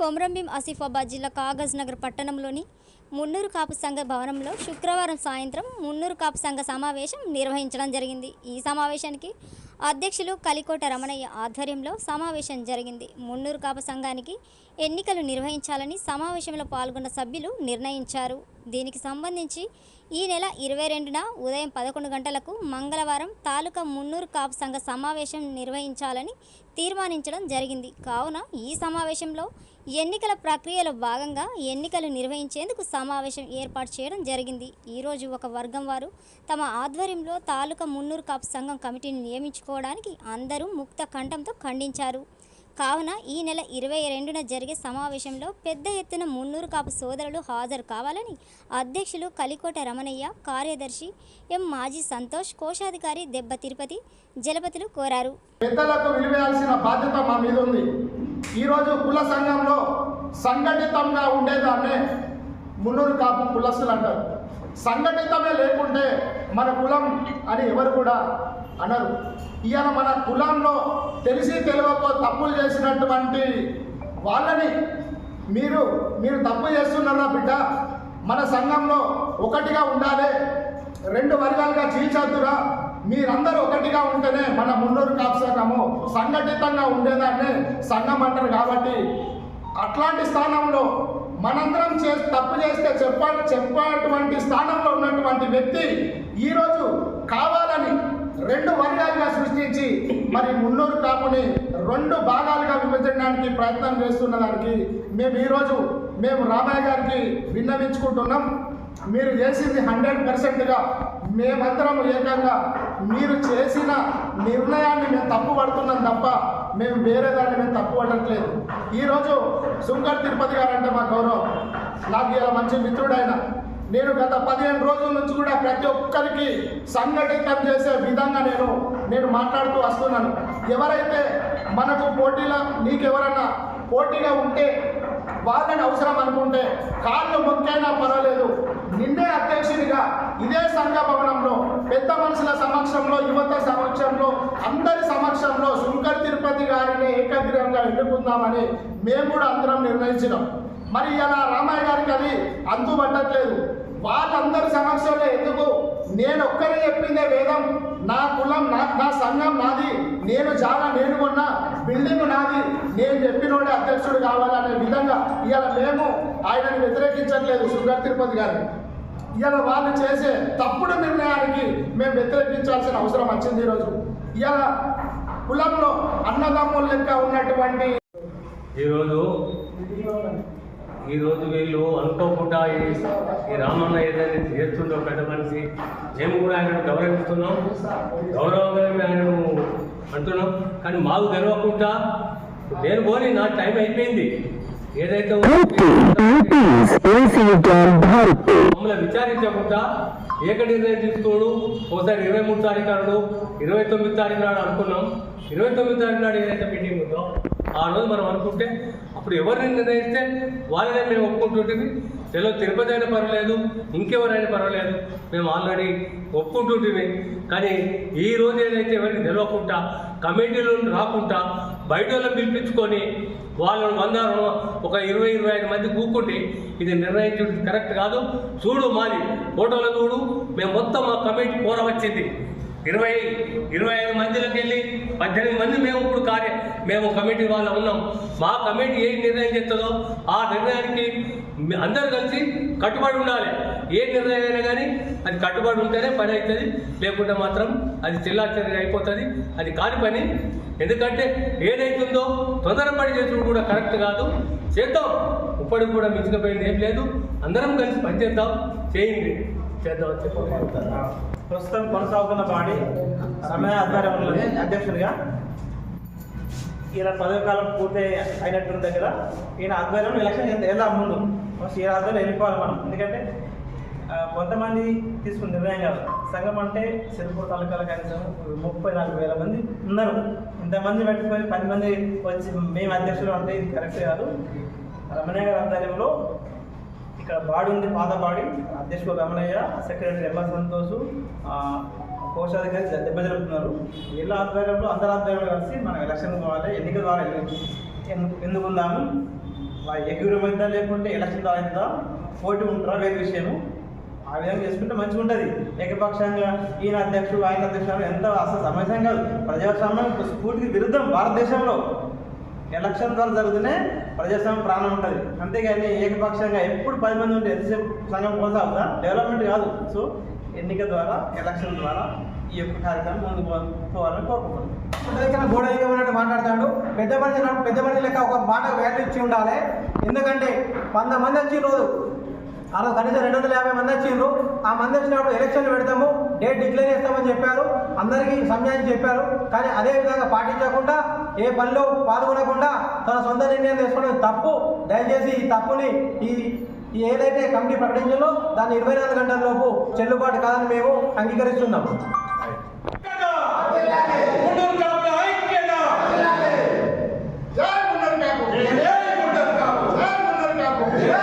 కొమరంభీం ఆసిఫాబాద్ జిల్లా కాగజ్ నగర్ పట్టణంలోని మున్నూరు కాపు సంఘ భవనంలో శుక్రవారం సాయంత్రం మున్నూరు కాపు సంఘ సమావేశం నిర్వహించడం జరిగింది. ఈ సమావేశానికి అధ్యక్షులు కలికోట రమణయ్య ఆధ్వర్యంలో సమావేశం జరిగింది. మున్నూరు కాపు సంఘానికి ఎన్నికలు నిర్వహించాలని సమావేశంలో పాల్గొన్న సభ్యులు నిర్ణయించారు. దీనికి సంబంధించి ఈ నెల ఇరవై రెండున ఉదయం పదకొండు గంటలకు మంగళవారం తాలూకా మున్నూరు కాపు సంఘ సమావేశం నిర్వహించాలని తీర్మానించడం జరిగింది. కావున ఈ సమావేశంలో ఎన్నికల ప్రక్రియలో భాగంగా ఎన్నికలు నిర్వహించేందుకు సమావేశం ఏర్పాటు చేయడం జరిగింది. ఈరోజు ఒక వర్గం వారు తమ ఆధ్వర్యంలో తాలూకా మున్నూరు కాపు సంఘం కమిటీని నియమించుకోవడానికి అందరూ ముక్త కంఠంతో ఖండించారు. కావున ఈ నెల ఇరవై రెండున జరిగే సమావేశంలో పెద్ద ఎత్తున మున్నూరు కాపు సోదరులు హాజరు కావాలని అధ్యక్షులు కలికోట రమణయ్య కార్యదర్శి ఎం మాజీ సంతోష్ కోశాధికారి దెబ్బ తిరుపతి జలపతులు కోరారు. పెద్దలకు విలువేయాల్సిన బాధ్యత మా మీద ఉంది. ఈరోజు కుల సంఘంలో సంఘటితంగా ఉండేదాన్నే మున్నూరు కాపు కులస్తులు అంటారు. సంఘటితమే లేకుంటే మన కులం అని ఎవరు కూడా అనరు. ఇవాళ మన కులంలో తెలిసి తెలియకో తప్పులు చేసినటువంటి వాళ్ళని మీరు మీరు తప్పు చేస్తున్నారా బిడ్డ? మన సంఘంలో ఒకటిగా ఉండాలి. రెండు వర్గాలుగా చీల్చద్దురా. మీరందరూ ఒకటిగా ఉంటేనే మన మున్నూరు కాపు సంఘటితంగా ఉండేదాన్ని సంఘం అంటారు కాబట్టి అట్లాంటి స్థానంలో మనందరం చే తప్పు చేస్తే చెప్ప చెప్పేటువంటి స్థానంలో ఉన్నటువంటి వ్యక్తి ఈరోజు కావాలని రెండు వర్గాలుగా సృష్టించి మరి మున్నూరు కాపుని రెండు భాగాలుగా విభజించడానికి ప్రయత్నం చేస్తున్న దానికి మేము ఈరోజు మేము రామయ్య గారికి విన్నవించుకుంటున్నాం. మీరు చేసింది హండ్రెడ్ పర్సెంట్గా. మేమందరం ఏకంగా మీరు చేసిన నిర్ణయాన్ని మేము తప్పు పడుతున్నాం తప్ప మేము వేరే దాన్ని మేము తప్పు పడట్లేదు. ఈరోజు సుంకర్ తిరుపతి గారు అంటే మా గౌరవం. నాకు ఇలా మంచి మిత్రుడైన నేను గత పదిహేను రోజుల నుంచి కూడా ప్రతి ఒక్కరికి సంఘటితం చేసే విధంగా నేను నేను మాట్లాడుతూ వస్తున్నాను. ఎవరైతే మనకు పోటీలో నీకెవరన్నా పోటీగా ఉంటే వాళ్ళని అవసరం అనుకుంటే కాళ్ళు మొక్కైనా పర్వాలేదు. నిన్నే అధ్యక్షునిగా ఇదే సంఘ భవనంలో పెద్ద మనుషుల సమక్షంలో యువత సమక్షంలో అందరి సమక్షంలో శంకర్ తిరుపతి గారిని ఏకగ్రీవంగా ఎన్నుకుందామని మేము కూడా అందరం నిర్ణయించినాం. మరి ఇలా రామయ్య గారికి అది అందుబట్టట్లేదు వాళ్ళందరి సమక్షంలో ఎందుకు నేను ఒక్కరే చెప్పిందే వేదం. నా కులం నా నా సంఘం నాది. నేను చాలా నేను కొన్న బిల్డింగ్ నాది. నేను చెప్పినోడే అధ్యక్షుడు కావాలనే విధంగా ఇవాళ మేము ఆయనను వ్యతిరేకించట్లేదు సుగర్ తిరుపతి గారిని. ఇవాళ వాళ్ళు చేసే తప్పుడు నిర్ణయానికి మేము వ్యతిరేకించాల్సిన అవసరం వచ్చింది ఈరోజు. ఇవాళ కులంలో అన్నదమ్ముల లెక్క ఉన్నటువంటి ఈరోజు ఈరోజు వీళ్ళు అనుకోకుండా ఈ రామన్న ఏదైతే చేస్తుండో పెద్ద మనిషి. మేము కూడా ఆయనను గౌరవిస్తున్నాం. గౌరవంగా ఆయనను అంటున్నాం. కానీ మాకు తెలియకుండా నేను పోని నా టైం అయిపోయింది. ఏదైతే. మమ్మల్ని విచారించకుండా ఏక నిర్ణయం తీసుకోడు. ఒకసారి ఇరవై మూడు తారీఖు నాడు ఇరవై తొమ్మిది తారీఖు నాడు అనుకున్నాం. ఇరవై తొమ్మిది తారీఖు నాడు ఏదైతే మీటింగ్ ఉందో ఆ రోజు మనం అనుకుంటే అప్పుడు ఎవరిని నిర్ణయిస్తే వాళ్ళనే మేము ఒప్పుకుంటుంటుంది చలో తిరుపతి అయినా పర్వాలేదు ఇంకెవరైనా పర్వాలేదు మేము ఆల్రెడీ ఒప్పుకుంటుంటివి కానీ ఈ రోజు ఏదైతే ఎవరికి తెలియకుండా కమిటీలో రాకుండా బయట వాళ్ళని పిలిపించుకొని వాళ్ళని వంద ఒక ఇరవై ఇరవై ఐదు మంది కూకుంటే ఇది నిర్ణయించడం కరెక్ట్ కాదు. చూడు మాది ఫోటోలో చూడు మేము మొత్తం మా కమిటీ కూర వచ్చింది ఇరవై ఇరవై ఐదు మందిలోకి వెళ్ళి పద్దెనిమిది మంది మేము ఇప్పుడు కార్య మేము కమిటీ వాళ్ళు ఉన్నాం. మా కమిటీ ఏ నిర్ణయం చేస్తుందో ఆ నిర్ణయానికి అందరూ కలిసి కట్టుబడి ఉండాలి. ఏ నిర్ణయం అయినా కానీ అది కట్టుబడి ఉంటేనే పని అవుతుంది లేకుంటే మాత్రం అది చిల్లాచర్య అయిపోతుంది. అది కాని పని. ఎందుకంటే ఏదైతుందో తొందరపడి చేసుడు కూడా కరెక్ట్ కాదు. చేద్దాం. ఇప్పటికి కూడా మించకపోయింది ఏం లేదు. అందరం కలిసి పనిచేద్దాం చేయండి. చేద్దాం. చెప్పండి. ప్రస్తుతం కొనసాగుతున్న బాడీ సమయ ఆధ్వర్యంలో అధ్యక్షుడిగా ఈయన పదవి కాలం పూర్తి అయినట్టు దగ్గర ఈయన ఆధ్వర్యంలో ఎలక్షన్ వెళ్దాం ముందు? ఫస్ట్ ఈ ఆధ్వర్యంలో వెళ్ళిపోవాలి మనం? ఎందుకంటే కొంతమంది తీసుకున్న నిర్ణయం కాదు. సంఘం అంటే సిరిపూర్ తాలూకాల కనీసం ముప్పై నాలుగు వేల మంది ఉన్నారు. ఇంతమంది పెట్టుకొని పది మంది వచ్చి మేము అధ్యక్షులు అంటే ఇది కరెక్ట్ కాదు. రమణయ్య గారి ఆధ్వర్యంలో ఇక్కడ బాడీ ఉంది పాత బాడీ. అధ్యక్షుడు రమణయ్య సెక్రటరీ ఎంఆర్ సంతోష్ కోశాధికారి దెబ్బతిరుపుతున్నారు వీళ్ళ ఆధ్వర్యంలో అందరి ఆధ్వర్యంలో కలిసి మనం ఎలక్షన్ కావాలి ఎన్నికల ద్వారా ఎందుకుందాము ఎన్నుకుందాము. ఏకగ్రీవమైందా లేకుంటే ఎలక్షన్ అవుతుందా పోటీ ఉంటారా వేరే విషయము ఆ విధంగా చేసుకుంటే మంచిగా ఉంటుంది ఏకపక్షంగా ఈయన అధ్యక్షుడు ఆయన అధ్యక్షుడు ఎంత అసలు సమస్యం కాదు. ప్రజాస్వామ్యం స్ఫూర్తికి విరుద్ధం భారతదేశంలో. ఎలక్షన్ ద్వారా జరుగుతూనే ప్రజాస్వామ్యం ప్రాణం ఉంటుంది. అంతేగాని ఏకపక్షంగా ఎప్పుడు పది మంది ఉంటే ఎంతసేపు సంఘం కొనసాగుతా డెవలప్మెంట్ కాదు. సో ఎన్నిక ద్వారా ఎలక్షన్ ద్వారా ఈ యొక్క కార్యక్రమం ముందు పోవాలని కోరుకుంటున్నాం. దగ్గర గోడ ఉన్నట్టు మాట్లాడతాడు. పెద్ద మనిషి పెద్ద మనిషి లెక్క ఒక మాట వాల్యూ ఇచ్చి ఉండాలి. ఎందుకంటే వంద మంది వచ్చి రోజు అలా కనీసం రెండు వందల యాభై మంది వచ్చిండ్రు. ఆ మంది వచ్చినప్పుడు ఎలక్షన్లు పెడతాము డేట్ డిక్లేర్ చేస్తామని చెప్పారు. అందరికీ సమయాన్ని చెప్పారు. కానీ అదే విధంగా పాటించకుండా ఏ పనిలో పాల్గొనకుండా తన సొంత నిర్ణయం తీసుకోవడం తప్పు. దయచేసి ఈ తప్పుని ఈ ఏదైతే కమిటీ ప్రకటించిందో దాన్ని ఇరవై నాలుగు గంటల లోపు చెల్లుబాటు కాదని మేము అంగీకరిస్తున్నాము.